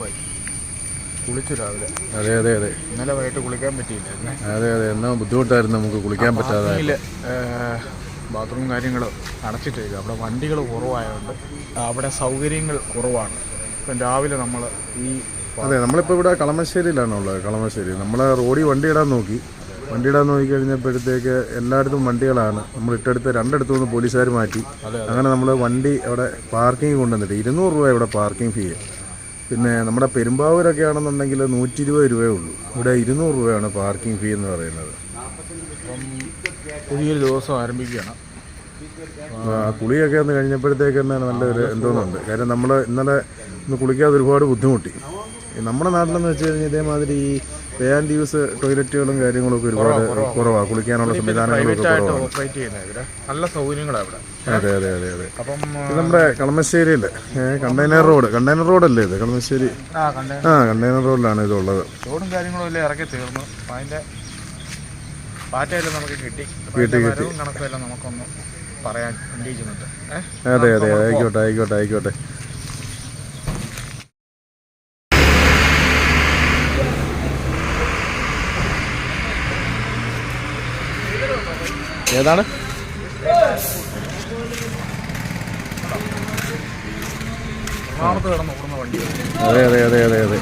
പോയി. കുളിച്ചു രാവിലെ. അതെ അതെ അതെ. ഇന്നലെ വൈകിട്ട് കുളിക്കാൻ പറ്റിയില്ലായിരുന്നേ. അതെ അതെ എന്നാ ബുദ്ധിമുട്ടായിരുന്നു നമുക്ക് കുളിക്കാൻ പറ്റാതെ ബാത്റൂം കാര്യങ്ങൾ അടച്ചിട്ടേക്കുക അവിടെ വണ്ടികൾ കുറവായതുകൊണ്ട് അവിടെ സൗകര്യങ്ങൾ കുറവാണ്. ഇപ്പം രാവിലെ നമ്മൾ ഈ അതെ നമ്മളിപ്പോൾ ഇവിടെ കളമശ്ശേരിയിലാണ് ഉള്ളത് കളമശ്ശേരി. നമ്മൾ റോഡിൽ വണ്ടി ഇടാൻ നോക്കി. വണ്ടി ഇടാൻ നോക്കി കഴിഞ്ഞപ്പോഴത്തേക്ക് എല്ലായിടത്തും വണ്ടികളാണ്. നമ്മൾ ഇട്ടെടുത്ത് രണ്ടിടത്തു നിന്ന് പോലീസുകാർ മാറ്റി. അങ്ങനെ നമ്മൾ വണ്ടി അവിടെ പാർക്കിംഗ് കൊണ്ടുവന്നിട്ട് ഇരുന്നൂറ് രൂപ ഇവിടെ പാർക്കിംഗ് ഫീ. പിന്നെ നമ്മുടെ പെരുമ്പാവൂരൊക്കെ ആണെന്നുണ്ടെങ്കിൽ നൂറ്റി ഇരുപത് രൂപയേ ഉള്ളൂ ഇവിടെ ഇരുന്നൂറ് രൂപയാണ് പാർക്കിംഗ് ഫീ എന്ന് പറയുന്നത്. പുതിയൊരു ദിവസം ആരംഭിക്കുകയാണ്. കുളിയൊക്കെ ഒന്ന് കഴിഞ്ഞപ്പോഴത്തേക്ക് തന്നെ നല്ലൊരു എന്തോന്നുണ്ട്. കാര്യം നമ്മൾ ഇന്നലെ ഒന്ന് കുളിക്കാതെ ഒരുപാട് ബുദ്ധിമുട്ടി. നമ്മുടെ നാട്ടിലെന്ന് വെച്ച് കഴിഞ്ഞാൽ ഇതേമാതിരി ഈ ദിവസ ടോയ്ലറ്റുകളും കാര്യങ്ങളും ഒക്കെ ഒരുപാട് കുറവാണ് കുളിക്കാനുള്ള സംവിധാനങ്ങളൊക്കെ കുറവാണ്. നല്ല സൗകര്യങ്ങളാണ് ഇവിടെ. അതെ അതെ അതെ അതെ. അപ്പം നമ്മുടെ കളമശ്ശേരിയിൽ കണ്ടെയ്നർ റോഡ്. കണ്ടെയ്നർ റോഡല്ലേ ഇത്? കളമശ്ശേരി. ആ കണ്ടേ ആ കണ്ടെയ്നർ റോഡിലാണ് ഇതുള്ളത്. റോഡും കാര്യങ്ങളും എല്ലാം ഇറക്കി തീർന്നു. അതിന്റെ പാറ്റയെല്ലാം നമുക്ക് കിട്ടി. കിട്ടി, കിട്ടി. വരവും കണക്കും എല്ലാം നമുക്കൊന്ന് പറയാൻ അതെ അതെ ആയിക്കോട്ടെ ആയിക്കോട്ടെ ആയിക്കോട്ടെ. ഏതാണ്? അതെ അതെ അതെ അതെ അതെ.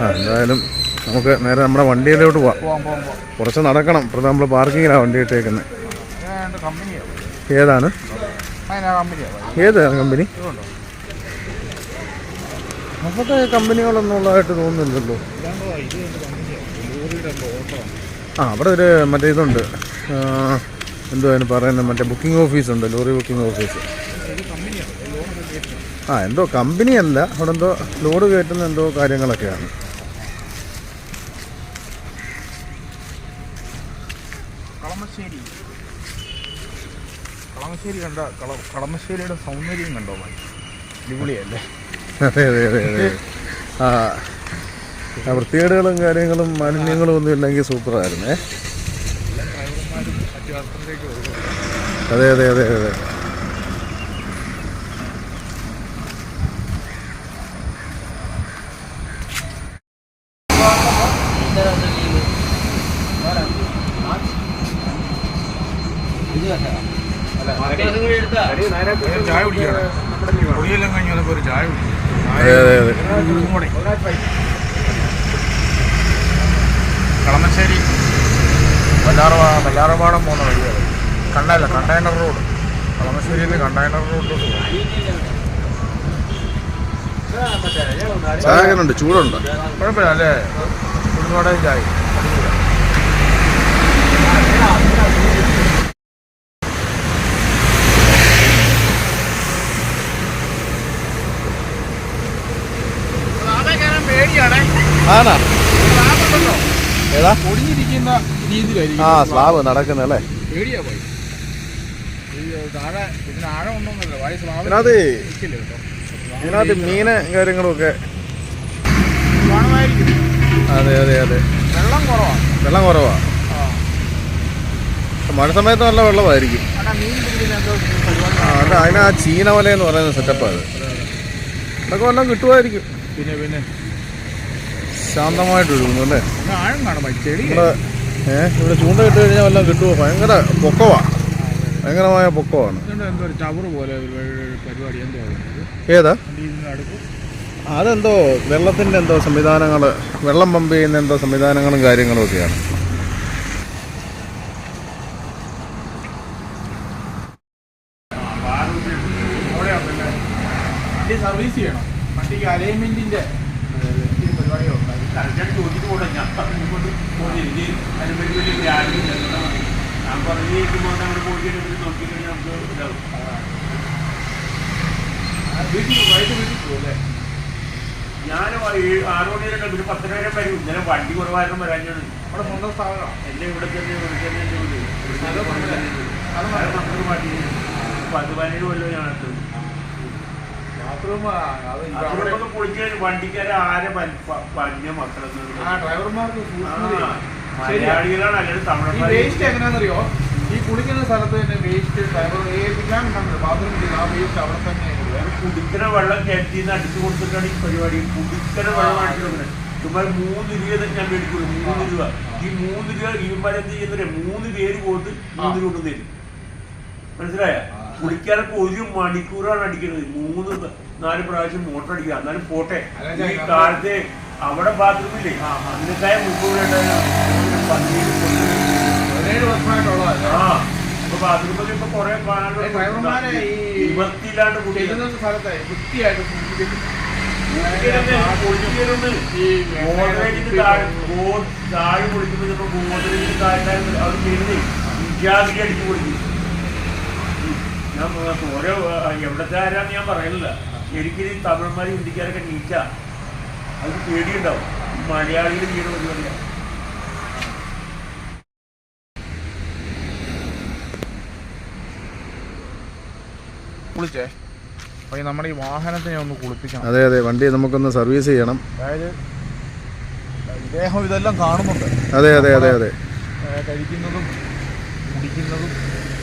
ആ എന്തായാലും നമുക്ക് നേരെ നമ്മുടെ വണ്ടിയിലോട്ട് പോവാം. കുറച്ച് നടക്കണം. ഇപ്പോൾ നമ്മൾ പാർക്കിങ്ങിലാണ് വണ്ടി ഇട്ടേക്കുന്നത് ഏതാണ്? ഏതാണ് കമ്പനി നമുക്ക് കമ്പനികളൊന്നും ഉള്ളതായിട്ട് തോന്നുന്നില്ലല്ലോ. ആ അവിടെ ഒരു മറ്റേ ഇതുണ്ട്. ആ, എന്തുവാ അതിന് പറയുന്നത് മറ്റേ ബുക്കിംഗ് ഓഫീസ് ഉണ്ട്? ലോറി ബുക്കിംഗ് ഓഫീസ് ആ എന്തോ കമ്പനിയല്ല അവിടെ എന്തോ ലോഡ് കയറ്റുന്ന എന്തോ കാര്യങ്ങളൊക്കെയാണ്. കളമശ്ശേരി. കളമശ്ശേരി കണ്ട കളമശ്ശേരിയുടെ സൗന്ദര്യം കണ്ടോ അടിപൊളിയല്ലേ? അതെ അതെ അതെ അതെ. ആ വൃത്തികേടുകളും കാര്യങ്ങളും മാലിന്യങ്ങളും ഒന്നും ഇല്ലെങ്കിൽ സൂപ്പറായിരുന്നേ എല്ലാ ഡ്രൈവർമാരും അത്യാവശ്യത്തിലേക്ക് വരുന്നു അതെ അതെ അതെ അതെ. ചായ കുടിയെല്ലാം കഴിഞ്ഞ് ഒരു ചായ കുടിക്കും കളമശ്ശേരി. വല്ലാറവാ വല്ലാറവാടം പോകുന്ന വഴിയാണ്. കണ്ടല്ല കണ്ടെയ്നർ റോഡ് കളമശ്ശേരിയിൽ നിന്ന് കണ്ടെയ്നർ റോഡിലോട്ട് പോകും ചായ ചൂടുണ്ട് ചൂടുണ്ടോ. കുഴപ്പമില്ല അല്ലേ? ചായ. ഏതാ ഒടിഞ്ഞിരിക്കുന്ന രീതിയിലായിരിക്കും. ആ സ്ലാബ് നടക്കുന്നല്ലേ പേടിയാ പോയി. താഴെ ഇതിന് ആഴം ഒന്നുമില്ല വായി സ്ലാബ് ഇതിനകത്ത് ഇതിനകത്ത് മീന് കാര്യങ്ങളും ഒക്കെ കാണുമായിരിക്കും അതെ അതെ അതെ. വെള്ളം കുറവാണ് വെള്ളം കുറവാ. ആ. മഴ സമയത്ത് നല്ല വെള്ളമായിരിക്കും. അതിന് ആ ചീന വല എന്ന് പറയുന്ന സെറ്റപ്പാണ് അത്. അതൊക്കെ വല്ലതും കിട്ടുമായിരിക്കും. പിന്നെ പിന്നെ. ശാന്തമായിട്ട് ഒഴുകുന്നു അല്ലേ ഏ ആഴം കാണും ചെടി. ഇവിടെ ഏഹ് ഇവിടെ ചൂണ്ട ഇട്ട് കഴിഞ്ഞാൽ വല്ലതും കിട്ടുമോ ഭയങ്കര പൊക്കവാ. ഭയങ്കരമായ പൊക്കമാണ് ഏതാ? അതെന്തോ വെള്ളത്തിന്റെ എന്തോ സംവിധാനങ്ങൾ വെള്ളം പമ്പ് ചെയ്യുന്ന എന്തോ സംവിധാനങ്ങളും കാര്യങ്ങളും ഒക്കെയാണ് വണ്ടി സർവീസ് ചെയ്യണം വണ്ടിക്ക് അലൈൻമെന്റിന്റെ പരിപാടികളുണ്ട് കറക്റ്റായിട്ട് ചോദിച്ചിട്ട് പോട്ടെ ഞാൻ പറഞ്ഞുകൊണ്ട് പോയി എനിക്ക് അതിന് വലിയ വലിയ വ്യാധിയില്ല ഞാൻ പറഞ്ഞിരിക്കുമ്പോൾ നമ്മൾ പോയിട്ട് നോക്കി കഴിഞ്ഞാൽ നമുക്ക് ഇതാവും വീട്ടിൽ വൈകിട്ട് വീട്ടിൽ പോകും അല്ലേ ഞാൻ ആറ് മണി വരെ ഒരു പത്തര വരെ വരും ഇന്നലെ വണ്ടി കുറവായിരുന്നു വരാഞ്ഞാണ് നമ്മുടെ സ്വന്തം സ്ഥാപനമാണ് എന്റെ ഇവിടെ തന്നെ ഇവിടെ തന്നെ എന്റെ വീട് ഇവിടെ തന്നെ അത് ഇവിടെ തന്നെ ഉണ്ട്. അത് അത് നമുക്ക് മാറ്റി പത്ത് പതിനേഴ് കൊല്ലം ഞാൻ എടുത്തത് ബാത്റൂം അത് അവിടെ അതിനൊക്കെ പൊളിക്കാൻ വണ്ടിക്കാരെ ആരെ പഞ്ഞ മക്കളെന്ന് ഡ്രൈവർമാർക്ക് മലയാളികളാണ് അല്ലെങ്കിൽ തമിഴന്മാർ വേസ്റ്റ് എങ്ങനെയാണെന്നറിയോ? ഈ കുളിക്കുന്ന സ്ഥലത്ത് തന്നെ വേസ്റ്റ് ഡ്രൈവർ ഏൽപ്പിക്കാൻ ബാത്റൂം ബാത്റൂമിൽ ആ വേസ്റ്റ് അവിടെ തന്നെ കുടിക്കണ വെള്ളം കിണറ്റിൽ നിന്ന് അടിച്ചു കൊടുത്തിട്ടാണ് ഈ പരിപാടി. കുടിക്കണ വെള്ളം അടിച്ചു ചുമ്മാ മൂന്ന് രൂപ ഞാൻ മേടിക്കുള്ളൂ മൂന്ന് രൂപ. ഈ മൂന്ന് രൂപ ഇവന്മാരെന്ത് ചെയ്യുന്നില്ല മൂന്ന് പേര് പോയിട്ട് മൂന്ന് രൂപ തരും മനസ്സിലായ? കുടിക്കാനൊക്കെ ഒരു മണിക്കൂറാണ് അടിക്കുന്നത്. മൂന്ന് നാല് പ്രാവശ്യം മോട്ടർ അടിക്കുക. എന്നാലും പോട്ടെ. ഈ കാലത്തെ അവിടെ ബാത്റൂമില്ലേ? അതിനേക്കായ മുപ്പത് ആ ഇപ്പൊ ബാത്റൂമിൽ ഇപ്പൊ കൊറേ. ഈ താഴെ ഗോദരേജിന് താഴെ അവർ കരുതി വിജാഗിരി അടിച്ചു പൊളിക്കും. ഞാൻ ഓരോ എവിടത്തെ ആരാന്ന് ഞാൻ പറയുന്നില്ല ശരിക്കും തമിഴന്മാരും ഹിന്ദിക്കാരൊക്കെ നീച്ച. അത് പേടിയുണ്ടാവും. മലയാളികൾ ചെയ്യുന്ന പരിപാടിയാണ് കുളിച്ചേ. ഈ നമ്മുടെ ഈ വാഹനത്തിനെ ഒന്ന് കുളിപ്പിക്കണം. അതെ അതെ വണ്ടി നമുക്കൊന്ന് സർവീസ് ചെയ്യണം. അതായത് ഇദ്ദേഹം ഇതെല്ലാം കാണുന്നുണ്ട്. അതെ അതെ അതെ അതെ. കഴിക്കുന്നതും കുടിക്കുന്നതും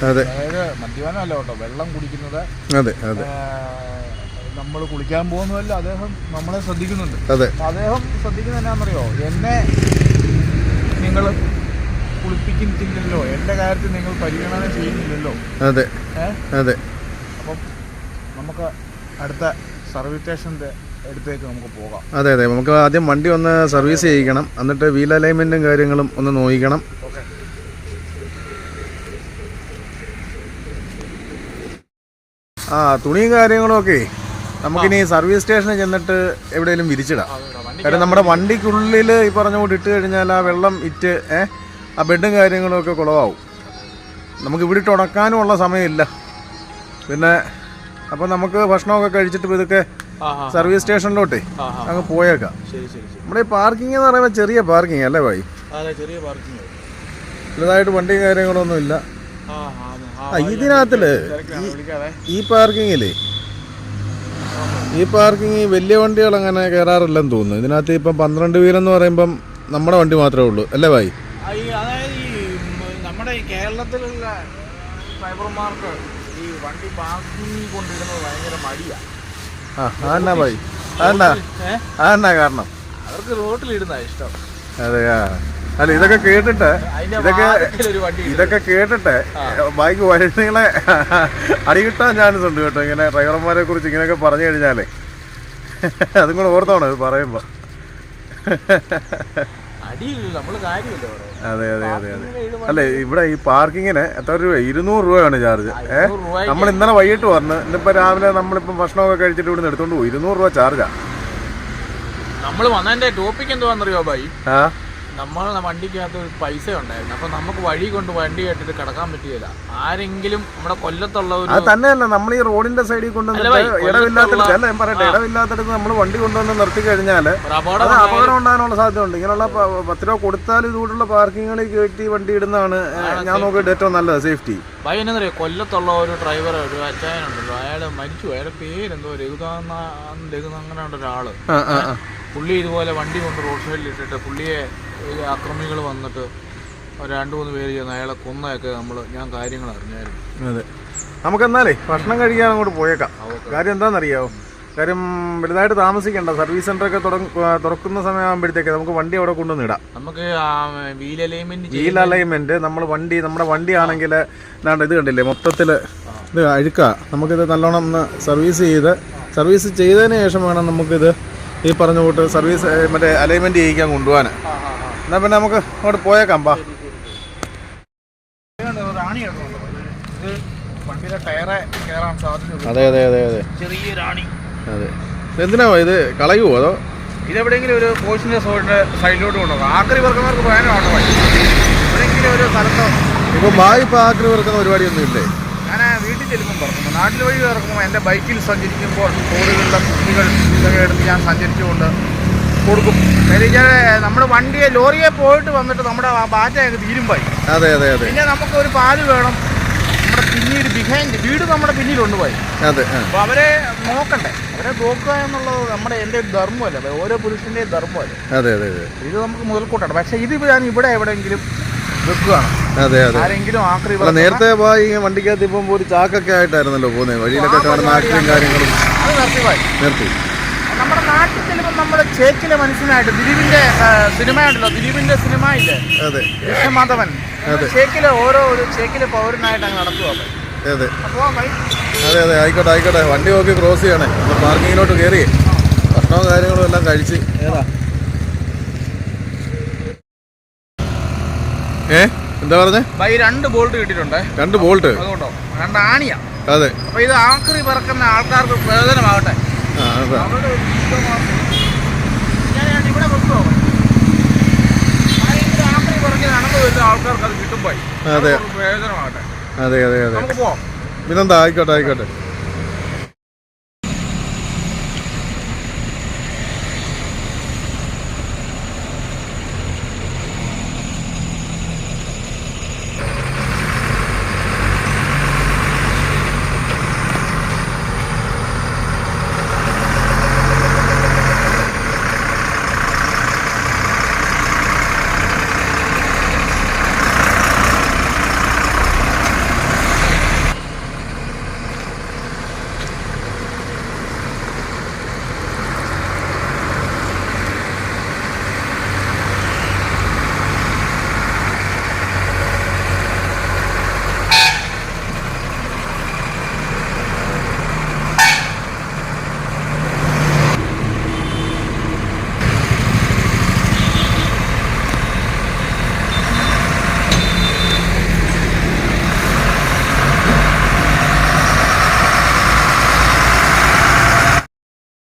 അതെ. മദ്യപാനമല്ല കേട്ടോ വെള്ളം കുടിക്കുന്നത്. അതെ അതെ. നമ്മൾ കുളിക്കാൻ പോകുന്നതല്ല അദ്ദേഹം നമ്മളെ ശ്രദ്ധിക്കുന്നുണ്ട്. അതെ. അദ്ദേഹം ശ്രദ്ധിക്കുന്നത് എന്നാണെന്നറിയോ എന്നെ നിങ്ങൾ കുളിപ്പിക്കുന്നില്ലല്ലോ എന്റെ കാര്യത്തിൽ നിങ്ങൾ പരിഗണന ചെയ്യുന്നില്ലല്ലോ. അതെ. അതെ. അപ്പം നമുക്ക് അടുത്ത സർവീസ് സ്റ്റേഷന്റെ അടുത്തേക്ക് നമുക്ക് പോകാം. അതെ അതെ. നമുക്ക് ആദ്യം വണ്ടി ഒന്ന് സർവീസ് ചെയ്യിക്കണം. എന്നിട്ട് വീൽ അലൈൻമെന്റും കാര്യങ്ങളും ഒന്ന് നോക്കണം ആ തുണിയും കാര്യങ്ങളും ഒക്കെ നമുക്കിനി സർവീസ് സ്റ്റേഷനിൽ ചെന്നിട്ട് എവിടെയെങ്കിലും വിരിച്ചിടാം. കാരണം നമ്മുടെ വണ്ടിക്കുള്ളിൽ ഈ പറഞ്ഞ കൊണ്ട് ഇട്ട് കഴിഞ്ഞാൽ ആ വെള്ളം ഇറ്റ് ഏ ആ ബെഡും കാര്യങ്ങളും ഒക്കെ കുളമാവും നമുക്ക് ഇവിടെ ഇട്ട് ഉണക്കാനുമുള്ള സമയമില്ല. പിന്നെ അപ്പം നമുക്ക് ഭക്ഷണമൊക്കെ കഴിച്ചിട്ട് ഇതൊക്കെ സർവീസ് സ്റ്റേഷനിലോട്ടേ അങ്ങ് പോയേക്കാം. നമ്മുടെ ഈ പാർക്കിംഗ് എന്ന് പറയുമ്പോൾ ചെറിയ പാർക്കിംഗ് അല്ലേ ഭായി? ചെറിയ പാർക്കിംഗ്. വലുതായിട്ട് വണ്ടിയും കാര്യങ്ങളൊന്നും ഇല്ല. ആ ഇതിനകത്തിൽ ഈ പാർക്കിങ്ങിലേ ഈ പാർക്കിംഗ് വലിയ വണ്ടികൾ അങ്ങനെ കയറാറില്ലെന്ന് തോന്നുന്നു. ഇതിനകത്ത് ഇപ്പം പന്ത്രണ്ട് വീലെന്ന് പറയുമ്പം നമ്മുടെ വണ്ടി മാത്രമേ ഉള്ളൂ. അല്ലേ ഭായി? അതായത് ഈ നമ്മുടെ ഈ കേരളത്തിലുള്ള ഡ്രൈവർമാർക്ക് ഈ വണ്ടി പാർക്കിംഗ് കൊണ്ടിരുന്നത് ഭയങ്കര മടിയാ. ആ അതെന്നാ ഭായി? അതെന്നാ? അതെന്നാ കാരണം? അവർക്ക് റോട്ടിലിടുന്ന ഇഷ്ടം. അതെയാ. അല്ല ഇതൊക്കെ കേട്ടിട്ട് ഇതൊക്കെ. ഇതൊക്കെ കേട്ടിട്ട് ബൈക്ക് വഴുതികളെ അടികിട്ടാൻ ചാൻസ് ഉണ്ട് കേട്ടോ. ഇങ്ങനെ ഡ്രൈവർമാരെ കുറിച്ച് ഇങ്ങനെയൊക്കെ പറഞ്ഞു കഴിഞ്ഞാലേ. അതും കൂടെ ഓർത്തോണം ഇത് പറയുമ്പോ. അതെ അതെ അതെ അതെ. അല്ലേ ഇവിടെ ഈ പാർക്കിങ്ങിന് എത്ര രൂപ? ഇരുന്നൂറ് രൂപയാണ് ചാർജ് ഏഹ് നമ്മൾ ഇന്നലെ വൈകിട്ട് വന്ന് ഇന്നിപ്പോ രാവിലെ നമ്മളിപ്പം ഭക്ഷണമൊക്കെ കഴിച്ചിട്ട് ഇവിടുന്ന് എടുത്തോണ്ട് പോകും ഇരുന്നൂറ് രൂപ ചാർജാ നമ്മൾ വന്നതിന്റെ ടോപ്പിക് എന്തുവാന്നറിയോ ബൈ നമ്മൾ വണ്ടിക്കകത്ത് ഒരു പൈസ ഉണ്ടായിരുന്നു. അപ്പൊ നമുക്ക് വഴി കൊണ്ട് വണ്ടി കേട്ടിട്ട് കിടക്കാൻ പറ്റിയില്ല. ആരെങ്കിലും നമ്മുടെ കൊല്ലത്തുള്ള ഒരു തന്നെയല്ല. നമ്മൾ ഈ റോഡിന്റെ സൈഡിൽ കൊണ്ടുവന്നിട്ട് ഇടവില്ലാത്തടത്ത് അല്ല ഞാൻ പറയട്ടെ ഇടവില്ലാത്തടത്ത് നമ്മൾ വണ്ടി കൊണ്ടുവന്ന് നിർത്തി കഴിഞ്ഞാൽ അപകടം ഉണ്ടാകാനുള്ള സാധ്യതയുണ്ട്. ഇങ്ങനെയുള്ള പത്ത് രൂപ കൊടുത്താൽ ഇതുകൂടുള്ള പാർക്കിങ്ങുകളിൽ കയറ്റി വണ്ടി ഇടുന്നതാണ് ഞാൻ നോക്കിയിട്ട് ഏറ്റവും നല്ലത് സേഫ്റ്റി ഭയ എന്നറിയോ? കൊല്ലത്തുള്ള ഒരു ഡ്രൈവർ ഒരു അച്ചായനുണ്ടല്ലോ അയാൾ മരിച്ചു. അയാളുടെ പേരെന്തോ രഘുതാന്ന രഘുത അങ്ങനെ ഉണ്ട് ഒരാൾ. ആ ആ ആ. പുള്ളി ഇതുപോലെ വണ്ടി കൊണ്ട് റോഡ് സൈഡിൽ ഇട്ടിട്ട് പുള്ളിയെ അക്രമികൾ ആക്രമികൾ വന്നിട്ട് രണ്ട് മൂന്ന് പേര് ചെന്ന് അയാളെ കൊന്നയൊക്കെ നമ്മൾ ഞാൻ കാര്യങ്ങൾ അറിഞ്ഞായിരുന്നു. അതെ. നമുക്ക് എന്നാലേ ഭക്ഷണം കഴിക്കാൻ അങ്ങോട്ട് പോയേക്കാം. കാര്യം എന്താണെന്നറിയാവോ? കാര്യം വലുതായിട്ട് താമസിക്കേണ്ട സർവീസ് സെന്റർ ഒക്കെ തുറക്കുന്ന സമയമാകുമ്പോഴത്തേക്ക് നമുക്ക് വണ്ടി അവിടെ കൊണ്ടുവന്നിടാം നമുക്ക് വീൽ അലൈൻമെന്റ് വീൽ അലൈൻമെന്റ് നമ്മൾ വണ്ടി നമ്മുടെ വണ്ടി ആണെങ്കിൽ ഇതാണ്ട് ഇത് കണ്ടില്ലേ? മൊത്തത്തിൽ ഇത് അഴുക്ക. നമുക്കിത് നല്ലോണം ഒന്ന് സർവീസ് ചെയ്ത് സർവീസ് ചെയ്തതിന് ശേഷം വേണം നമുക്കിത് ഈ പറഞ്ഞ കൂട്ട് സർവീസ് മറ്റേ അലൈൻമെന്റ് ചെയ്യിക്കാൻ കൊണ്ടുപോകാൻ. എന്നാൽ പിന്നെ നമുക്ക് അങ്ങോട്ട് പോയേക്കാം പാ അതെ അതെ അതെ അതെ. ചെറിയ റാണി. അതെ. എന്തിനാ ഇത് കളയുവോ അതോ? ഇതെവിടെയെങ്കിലും ഒരു പോസ്റ്റിന്റെ സോഡിന്റെ സൈഡിലോട്ട് കൊണ്ടുപോകും ആക്രി വർക്കന്മാർക്ക് പോയാലും എവിടെയെങ്കിലും ഒരു സ്ഥലത്തോ? ഇപ്പൊ ബായി ഇപ്പൊ ആക്രി വെറുക്കുന്ന പരിപാടിയൊന്നും ഇല്ലേ? ചെല്ലുമ്പോൾ നാട്ടിൽ വഴി തുറക്കുമ്പോൾ എന്റെ ബൈക്കിൽ സഞ്ചരിക്കുമ്പോൾ റോഡുകളുടെ കുട്ടികൾ ഇതൊക്കെ എടുത്ത് ഞാൻ സഞ്ചരിച്ചുകൊണ്ട് കൊടുക്കും. കാര്യം നമ്മുടെ വണ്ടിയെ ലോറിയെ പോയിട്ട് വന്നിട്ട് നമ്മുടെ ബാറ്റ അങ്ങ് തീരുമ്പായി. അതെ അതെ അതെ. പിന്നെ നമുക്ക് ഒരു പാൽ വേണം. ബിഹൈൻഡ് വീട് നമ്മുടെ പിന്നിലുണ്ട് പോയി അതെ അപ്പൊ അവരെ നോക്കണ്ടേ? അവരെ നോക്കുക എന്നുള്ളത് നമ്മുടെ എന്റെ ഒരു ധർമ്മമല്ല? ഓരോ പുരുഷന്റെയും ധർമ്മമല്ല? അതെ അതെ അതെ. ഇത് നമുക്ക് മുതൽക്കൂട്ടാണ്. പക്ഷെ ഇത് ഞാൻ ഇവിടെ എവിടെയെങ്കിലും വെക്കുകയാണ്. അതെ അതെ. ആരെങ്കിലും ആക്രി നേരത്തെ ഈ വണ്ടിക്കകത്ത് ഇപ്പം ഒരു ചാക്കൊക്കെ ആയിട്ടായിരുന്നല്ലോ പോകുന്നത്. വഴിയിലൊക്കെ കാണുന്ന കാര്യങ്ങളും. നിർത്തി. നമ്മുടെ നാട്ടിൽ ചെല്ലുമ്പോൾ നമ്മുടെ ചേക്കിലെ മനുഷ്യനായിട്ട് ദിലീപിന്റെ സിനിമ സിനിമയുണ്ടല്ലോ. ദിലീപിന്റെ സിനിമ ഇല്ലേ അതെ. കൃഷ്ണമാധവൻ. ചേക്കിലെ ഓരോ ഒരു ചേക്കിലെ പൗരനായിട്ട് അങ്ങ് നടക്കുക അതെ അതെ. അതെ ആയിക്കോട്ടെ ആയിക്കോട്ടെ. വണ്ടി നോക്കി ക്രോസ് ചെയ്യണേ. ഒന്ന് പാർക്കിങ്ങിലോട്ട് കയറി ഭക്ഷണവും കാര്യങ്ങളും എല്ലാം കഴിച്ച്. ഏതാ? ഏ? എന്താ പറഞ്ഞേ? ബൈ രണ്ട് ബോൾട്ട് കിട്ടിയിട്ടുണ്ട്. രണ്ട് ബോൾട്ട് അതുകൊണ്ടോ? രണ്ട് ആണിയാ. അതെ. അപ്പൊ ഇത് ആക്രി പറക്കുന്ന ആൾക്കാർക്ക് പ്രയോജനമാകട്ടെ ഇവിടെ ആൾക്കാർക്ക് അത് കിട്ടുമ്പോൾ. പ്രയോജനമാകട്ടെ അതെ അതെ അതെ. പിന്നെന്താ? ആയിക്കോട്ടെ ആയിക്കോട്ടെ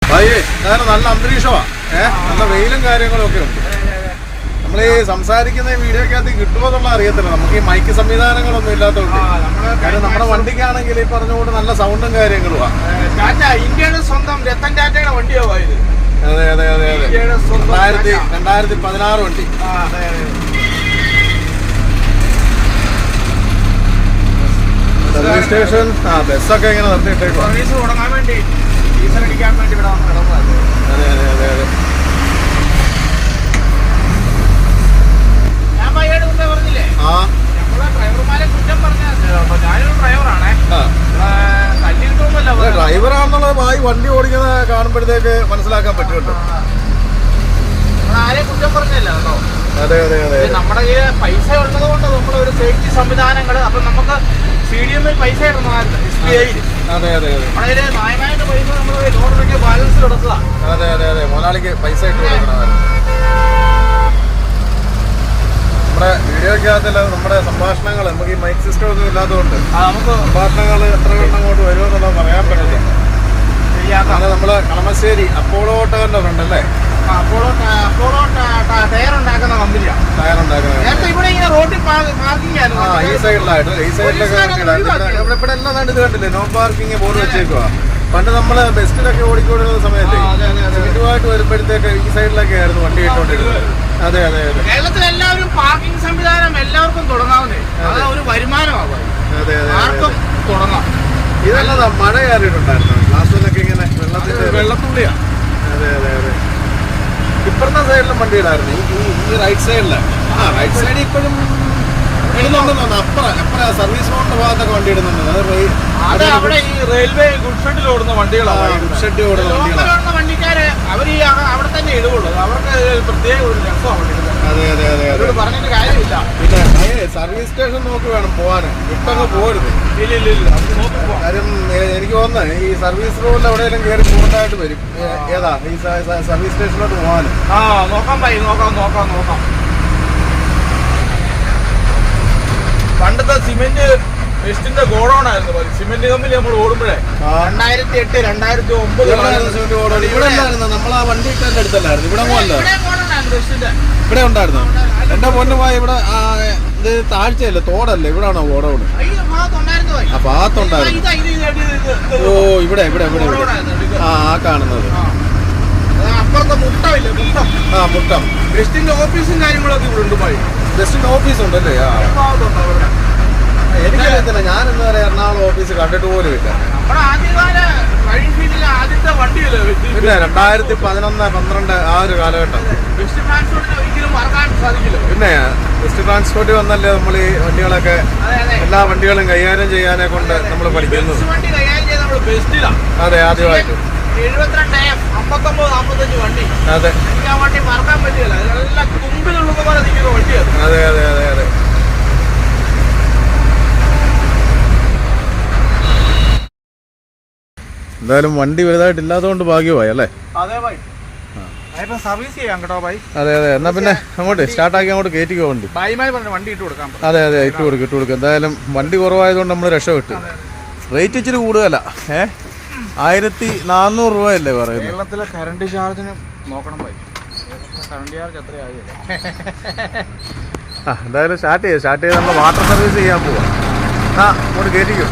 ഭായിയേ അങ്ങനെ നല്ല അന്തരീക്ഷമാണ് ഏഹ് നല്ല വെയിലും കാര്യങ്ങളും ഒക്കെ ഉണ്ട് നമ്മൾ ഈ സംസാരിക്കുന്ന വീഡിയോക്കകത്ത് കിട്ടുമോ എന്നുള്ള അറിയത്തില്ല. നമുക്ക് ഈ മൈക്ക് സംവിധാനങ്ങളൊന്നും ഇല്ലാത്തതുകൊണ്ട്. കാരണം നമ്മുടെ വണ്ടിക്കാണെങ്കിൽ ഈ പറഞ്ഞുകൊണ്ട് നല്ല സൗണ്ടും കാര്യങ്ങളുമാണ് ടാറ്റ ഇന്ത്യയുടെ സ്വന്തം രത്തൻ ടാറ്റയുടെ വണ്ടിയോ ഇത്. അതെ അതെ അതെ അതെ. രണ്ടായിരത്തി. രണ്ടായിരത്തി പതിനാറ് വണ്ടി. സർവീസ് സ്റ്റേഷൻ ആ ബസ്സൊക്കെ ഇങ്ങനെ നിർത്തിയിട്ടേക്കും സർവീസ് തുടങ്ങാൻ വേണ്ടി. ഡീസൽ അടിക്കാൻ വേണ്ടി ഇവിടെ വന്ന് അതെ അതെ അതെ അതെ ഞാൻ പയ്യോട് മുമ്പേ പറഞ്ഞില്ലേ ആ നമ്മളെ ഡ്രൈവർമാരെ കുറ്റം പറഞ്ഞ കേട്ടോ ഞാനൊരു ഡ്രൈവറാണേ ആ കല്ലിട്ടൊന്നുമല്ല അതെ, ഡ്രൈവറാണെന്നുള്ളത് ഭായി വണ്ടി ഓടിക്കുന്ന കാണുമ്പോഴത്തേക്ക് മനസ്സിലാക്കാൻ പറ്റുമല്ലോ അതെ അതെ അതെ നമ്മുടെ കയ്യിൽ പൈസ ഉള്ളത് കൊണ്ട് നമ്മൾ ഒരു സേഫ്റ്റി സംവിധാനങ്ങൾ അപ്പൊ നമുക്ക് സി ഡി എമ്മിൽ പൈസ ഇടുന്നതായിരുന്നു എസ് ബി ഐയിൽ അതെ അതെ അതെ. കയ്യിൽ ന്യായമായിട്ട് പൈസ നമ്മൾ ലോൺ എടുക്കുക ബാലൻസ് കിടക്കുക അതെ അതെ അതെ. മുതലാളിക്ക് പൈസ ഇട്ട് കൊടുക്കണമായിരുന്നു നമ്മുടെ വീഡിയോ വീഡിയോക്കകത്തല്ല നമ്മുടെ സംഭാഷണങ്ങൾ നമുക്ക് ഈ മൈക്ക് സിസ്റ്റം ഒന്നും ഇല്ലാത്തതുകൊണ്ട്. നമുക്ക് സംഭാഷണങ്ങൾ എത്ര എണ്ണം അങ്ങോട്ട് വരുമെന്നുള്ളത് പറയാൻ പറ്റില്ല. അങ്ങനെ നമ്മൾ കളമശ്ശേരി അപ്പോളോ ഓട്ടോന്റെ ഫ്രണ്ട് അല്ലേ? അപ്പോളോ അപ്പോളോ ടയർ ഉണ്ടാക്കുന്ന കമ്പനിയാണ് ടയർ ഉണ്ടാക്കുന്ന ഇവിടെ ഇങ്ങനെ റോഡിൽ പാർക്കിംഗ് ആ ഈ സൈഡിലായിട്ട് ഈ സൈഡിലൊക്കെ ഇവിടെ ഇവിടെ എല്ലാം കണ്ട് കണ്ടില്ലേ? നോ പാർക്കിംഗ് ബോർഡ് വെച്ചേക്കുവാ. പണ്ട് നമ്മൾ ബെസ്റ്റിലൊക്കെ ഓടിക്കൊണ്ടിരുന്ന സമയത്ത്. സിറ്റുമായിട്ട് വരുമ്പോഴത്തേക്ക് ഈ സൈഡിലൊക്കെ ആയിരുന്നു വണ്ടി ഇട്ടോണ്ടിരുന്നത് അതെ അതെ അതെ. കേരളത്തിൽ എല്ലാവരും പാർക്കിംഗ് സംവിധാനം എല്ലാവർക്കും തുടങ്ങാവുന്നേ. അത്. ഒരു വരുമാനമാകും അതെ അതെ ആർക്കും തുടങ്ങാം. ഇതല്ലതാ മഴ കയറിയിട്ടുണ്ടായിരുന്നു? ഗ്ലാസ്സിലൊക്കെ ഇങ്ങനെ വെള്ളത്തിന്റെ വെള്ളത്തുള്ളിയാ. അതെ അതെ അതെ. ഇപ്പുറത്തെ സൈഡിലും വണ്ടി ഇടായിരുന്നു ഈ റൈറ്റ് സൈഡിൽ ആ റൈറ്റ് സൈഡിൽ ഇപ്പോഴും സർവീസ് റോഡിന്റെ ഭാഗത്തൊക്കെ വണ്ടി ഇടുന്നുണ്ട്. അവിടെ ഈ റെയിൽവേ ഗുഡ് ഷെഡിൽ ഓടുന്ന വണ്ടികളാണ് വണ്ടികളാണ് ഷെഡ് ഓടുന്ന വണ്ടികളാണ് വണ്ടിക്കാര് അവർ ഈ അവിടെ തന്നെ ഇടുകയുള്ളൂ അവർക്ക് പ്രത്യേക ഒരു ഇടുന്നത്. അതെ അതെ അതെ അവരോട് പറഞ്ഞിട്ട് കാര്യമില്ല. പിന്നെ സർവീസ് സ്റ്റേഷൻ നോക്കി വേണം പോവാൻ വിട്ടങ്ങ് പോരുത്. ഇല്ല ഇല്ല ഇല്ല. കാര്യം എനിക്ക് തോന്നുന്നത് ഈ സർവീസ് റോഡിൽ എവിടെയെങ്കിലും കയറി പോകേണ്ടതായിട്ട് വരും. ഏതാ? ഈ സർവീസ് സ്റ്റേഷനിലോട്ട് പോകാൻ ആ നോക്കാം പൈ നോക്കാം നോക്കാം നോക്കാം. പണ്ടത്തെ സിമെന്റ് വെസ്റ്റിന്റെ ഗോഡൌൺ ആയിരുന്നു സിമെന്റ് കമ്പനി നമ്മൾ ഓടുമ്പോഴേ. രണ്ടായിരത്തി എട്ട് രണ്ടായിരത്തി ഒമ്പത് ഇവിടെ ഉണ്ടായിരുന്നു നമ്മൾ ആ വണ്ടി ഇട്ടതിന്റെ അടുത്തല്ലായിരുന്നു. ഇവിടെ അല്ല. വെസ്റ്റിന്റെ. ഇവിടെ ഉണ്ടായിരുന്നു. എന്റെ പൊന്നുമായി ഇവിടെ ആ, ഇത് താഴ്ചയല്ല തോടല്ലേ? ഇവിടാണോ ഗോഡൌൺ? പോയി. ആ ഭാഗത്തുണ്ടായിരുന്നു ഓ ഇവിടെ ഇവിടെ ഇവിടെ ഇവിടെ. ആ ആ കാണുന്നത്. ആ മുട്ടം. വെസ്റ്റിന്റെ ഓഫീസും കാര്യങ്ങളൊക്കെ ഇവിടെ ഉണ്ട് പോയി. ജസ്റ്റ് ഓഫീസ് ഉണ്ടല്ലേ? എനിക്കറിയത്തില്ല. ഞാൻ ഇന്ന് വരെ എറണാകുളം ഓഫീസ് കണ്ടിട്ട് പോലും ഇല്ല. പിന്നെ രണ്ടായിരത്തി പതിനൊന്ന് പന്ത്രണ്ട് ആ ഒരു കാലഘട്ടം. പിന്നെ വെസ്റ്റ് ട്രാൻസ്പോർട്ട് വന്നല്ലേ നമ്മൾ ഈ വണ്ടികളൊക്കെ എല്ലാ വണ്ടികളും കൈകാര്യം ചെയ്യാനെ കൊണ്ട് നമ്മൾ ബെസ്റ്റിലാണ് അതെ ആദ്യമായിട്ട്. എഴുപത്തിരണ്ട് എഫ് അമ്പത്തൊമ്പത് നാൽപ്പത്തഞ്ച് വണ്ടി. അതെ. എനിക്ക് ആ വണ്ടി മറക്കാൻ പറ്റില്ല. നല്ല തുമ്പിലുള്ള പോലെ നിൽക്കുന്ന വണ്ടിയാണ് അതെ. അതെ അതെ അതെ എന്തായാലും വണ്ടി വലുതായിട്ടില്ലാത്തോണ്ട് ഇല്ലാത്തതുകൊണ്ട് ഭാഗ്യമായി അല്ലേ? അതെ ഇപ്പം സർവീസ് ചെയ്യാം കേട്ടോ ഭായി. അതെ അതെ. എന്നാ പിന്നെ അങ്ങോട്ട് സ്റ്റാർട്ടാക്കി അങ്ങോട്ട് കയറ്റിക്കോ വണ്ടി. പറഞ്ഞ വണ്ടി ഇട്ട് കൊടുക്കാൻ അതെ അതെ ഇട്ട് കൊടുക്കും ഇട്ട് കൊടുക്കും. എന്തായാലും വണ്ടി കുറവായതുകൊണ്ട് നമ്മൾ രക്ഷപ്പെട്ടു. റേറ്റ് ഇച്ചിരി കൂടുതലാ. ഏ? ആയിരത്തി നാനൂറ് രൂപ അല്ലേ പറയുന്നത്? കേരളത്തിലെ കറണ്ട് ചാർജിന് നോക്കണം കറണ്ട് ചാർജ് ആ എന്തായാലും സ്റ്റാർട്ട് ചെയ്യാം. സ്റ്റാർട്ട് ചെയ്ത് നമ്മൾ വാട്ടർ സർവീസ് ചെയ്യാൻ പോവാം. ആ അങ്ങോട്ട് കയറ്റിക്കും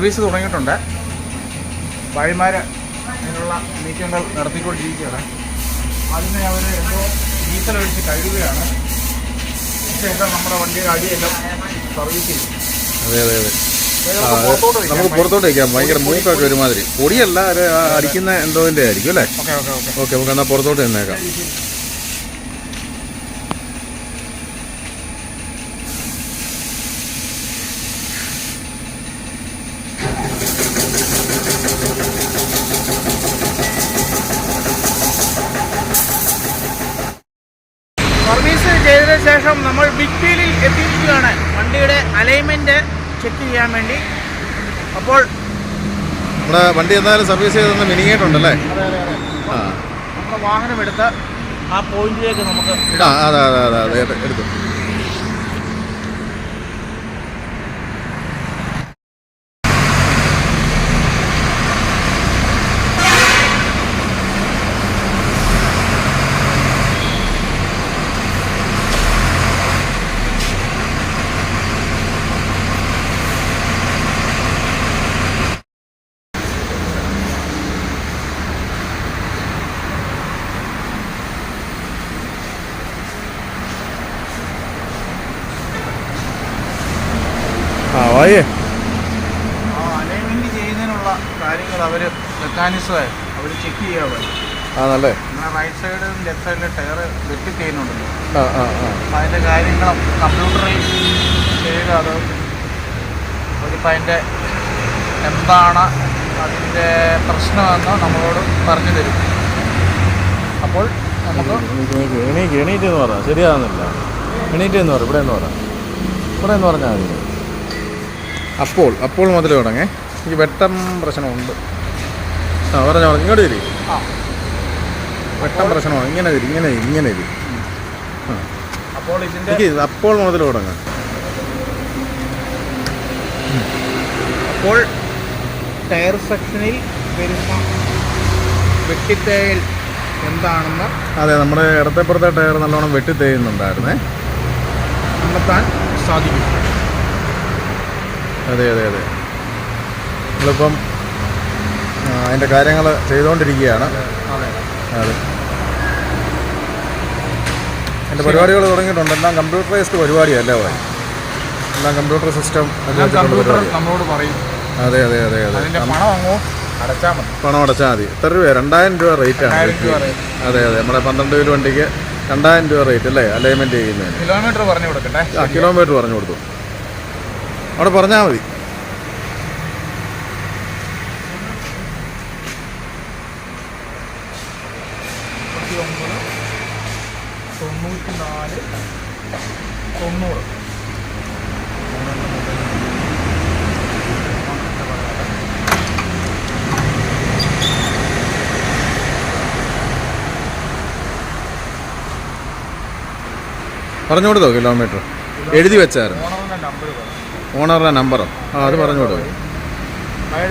സർവീസ് തുടങ്ങിയിട്ടുണ്ട്. വഴിമാർ അതിനുള്ള നീക്കങ്ങൾ നടത്തിക്കൊണ്ടിരിക്കുകയാണ്. അതിനെ അവർ എന്തോ ഡീസൽ ഒഴിച്ച് കഴുകുകയാണ്. ശേഷം നമ്മുടെ വണ്ടിയുടെ അടിയെല്ലാം സർവീസ് ചെയ്യും അതെ അതെ അതെ. നമുക്ക് പുറത്തോട്ട് വയ്ക്കാം. ഭയങ്കര മൂക്കൊക്കെ ഒരുമാതിരി. പൊടിയല്ല അടിക്കുന്ന എന്തോ ആയിരിക്കും അല്ലേ? ഓക്കെ നമുക്ക് എന്നാൽ പുറത്തോട്ട് നിന്നേക്കാം സർവീസ് ചെയ്തതിന് ശേഷം നമ്മൾ ബിഗ് വീലിൽ എത്തിയിരിക്കുകയാണ് വണ്ടിയുടെ അലൈൻമെന്റ് ചെക്ക് ചെയ്യാൻ വേണ്ടി അപ്പോൾ നമ്മുടെ വണ്ടി എന്തായാലും സർവീസ് ചെയ്തൊന്ന് മിനിങ്ങിയിട്ടുണ്ടല്ലേ ആ. വാഹനം എടുത്ത് ആ പോയിന്റിലേക്ക് നമുക്ക് ആ അതെ അതെ അതെ അതെ അതെ എടുത്തു ആ വായേ ആ അലൈൻമെന്റ് ചെയ്യുന്നതിനുള്ള കാര്യങ്ങൾ അവർ മെക്കാനിസം അവർ ചെക്ക് ചെയ്യാതെ ആ നല്ലേ റൈറ്റ് സൈഡും ലെഫ്റ്റ് സൈഡിലെ ടയർ വെട്ടി ചെയ്യുന്നുണ്ടല്ലോ ആ ആ ആ. അതിന്റെ കാര്യങ്ങളും കമ്പ്യൂട്ടറിൽ ചെയ്ത് അത് അവരിപ്പോൾ അതിന്റെ എന്താണ് അതിന്റെ പ്രശ്നമെന്ന് നമ്മളോട് പറഞ്ഞു തരും. അപ്പോൾ നമുക്ക് എണീക്ക് എണീറ്റ് എന്ന് പറ. ശരിയാകുന്നില്ല എണീറ്റ് എന്ന് പറ. ഇവിടെ എന്ന് പറ. ഇവിടെ എന്ന് പറഞ്ഞാൽ മതി. അപ്പോൾ അപ്പോൾ മുതൽ തുടങ്ങേ. എനിക്ക് വെട്ടം പ്രശ്നമുണ്ട്. ആ പറഞ്ഞോ ഇങ്ങോട്ട് വരിക ആ. വെട്ടം പ്രശ്നമാണ് ഇങ്ങനെ തരും ഇങ്ങനെ ഇങ്ങനെ തരും അപ്പോൾ ഇതിന്റെ അപ്പോൾ മുതൽ തുടങ്ങാം. അപ്പോൾ ടയർ സെക്ഷനിൽ വരുന്ന വെട്ടിത്തേൽ എന്താണെന്ന് അതെ നമ്മുടെ ഇടത്തെപ്പുറത്തെ ടയർ നല്ലോണം വെട്ടിത്തേയുന്നുണ്ടായിരുന്നേ. കണ്ടെത്താൻ സാധിക്കും. അതെ അതെ അതെ. നമ്മളിപ്പം അതിന്റെ കാര്യങ്ങൾ ചെയ്തുകൊണ്ടിരിക്കുകയാണ് അതെ. അതെ എന്റെ പരിപാടികൾ തുടങ്ങിയിട്ടുണ്ട്. എല്ലാം കമ്പ്യൂട്ടറൈസ്ഡ് പരിപാടിയല്ലേ പോയി എല്ലാം കമ്പ്യൂട്ടർ സിസ്റ്റം നമ്മളോട് പറയും. അതെ അതെ അതെ അതെ. പണം അങ്ങോ അടച്ചാൽ മതി. പണം അടച്ചാൽ മതി. എത്ര രൂപ രണ്ടായിരം രൂപ റേറ്റ് ആണ് അതെ അതെ. നമ്മുടെ പന്ത്രണ്ട് കിലോ വണ്ടിക്ക് രണ്ടായിരം രൂപ റേറ്റ് അല്ലേ? അലൈൻമെന്റ് ചെയ്യുന്നതിന്. കിലോമീറ്റർ പറഞ്ഞു കൊടുക്കട്ടെ ആ കിലോമീറ്റർ പറഞ്ഞു കൊടുത്തു. അവിടെ പറഞ്ഞാൽ മതി മുപ്പത്തി ഒമ്പത് തൊണ്ണൂറ്റി നാല് തൊണ്ണൂറ്. പറഞ്ഞു കൊടുത്തോ കിലോമീറ്റർ എഴുതി വെച്ചായിരുന്നു. ഓണറിന്റെ ഓണറുടെ നമ്പറോ ആ അത് പറഞ്ഞു കൊടുത്തു ഭായി?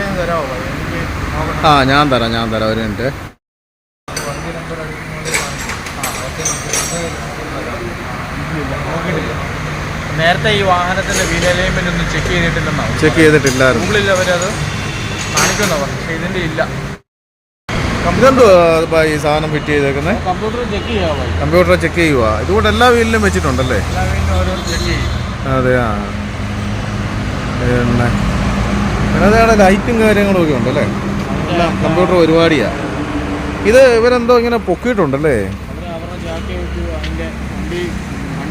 ആ ഞാൻ തരാം ഞാൻ തരാം. ഒരു മിനിറ്റ് വണ്ടി നമ്പർ അടിക്കുന്നത് ആ ഓക്കെ നോക്കിയിട്ടില്ല നേരത്തെ ഈ വാഹനത്തിന്റെ വീൽ അലൈൻമെന്റ് ഒന്നും ചെക്ക് ചെയ്തിട്ടില്ലെന്നാണ് ചെക്ക് ചെയ്തിട്ടില്ലായിരുന്നു. ഗൂഗിളിൽ അവരത് അത് പറഞ്ഞു. പക്ഷേ ഇതിന്റെ ഇല്ല. ഇതെന്തോ ഈ സാധനം ഫിറ്റ് ചെയ്തേക്കുന്നത് കമ്പ്യൂട്ടർ ചെക്ക് കമ്പ്യൂട്ടർ ചെക്ക് ചെയ്യുക ഇതുകൊണ്ട് എല്ലാ വീലിലും വെച്ചിട്ടുണ്ടല്ലേ? എല്ലാ ഓരോ ചെക്ക് ചെയ്യും. അതെ ആ. പിന്നെ അതേടെ ലൈറ്റും കാര്യങ്ങളും ഒക്കെ ഉണ്ടല്ലേ? എല്ലാം കമ്പ്യൂട്ടർ ഒരുപാടിയാ ഇത് ഇവരെന്തോ ഇങ്ങനെ പൊക്കിയിട്ടുണ്ടല്ലേ? അവരുടെ ജാക്കി വെച്ച് അതിന്റെ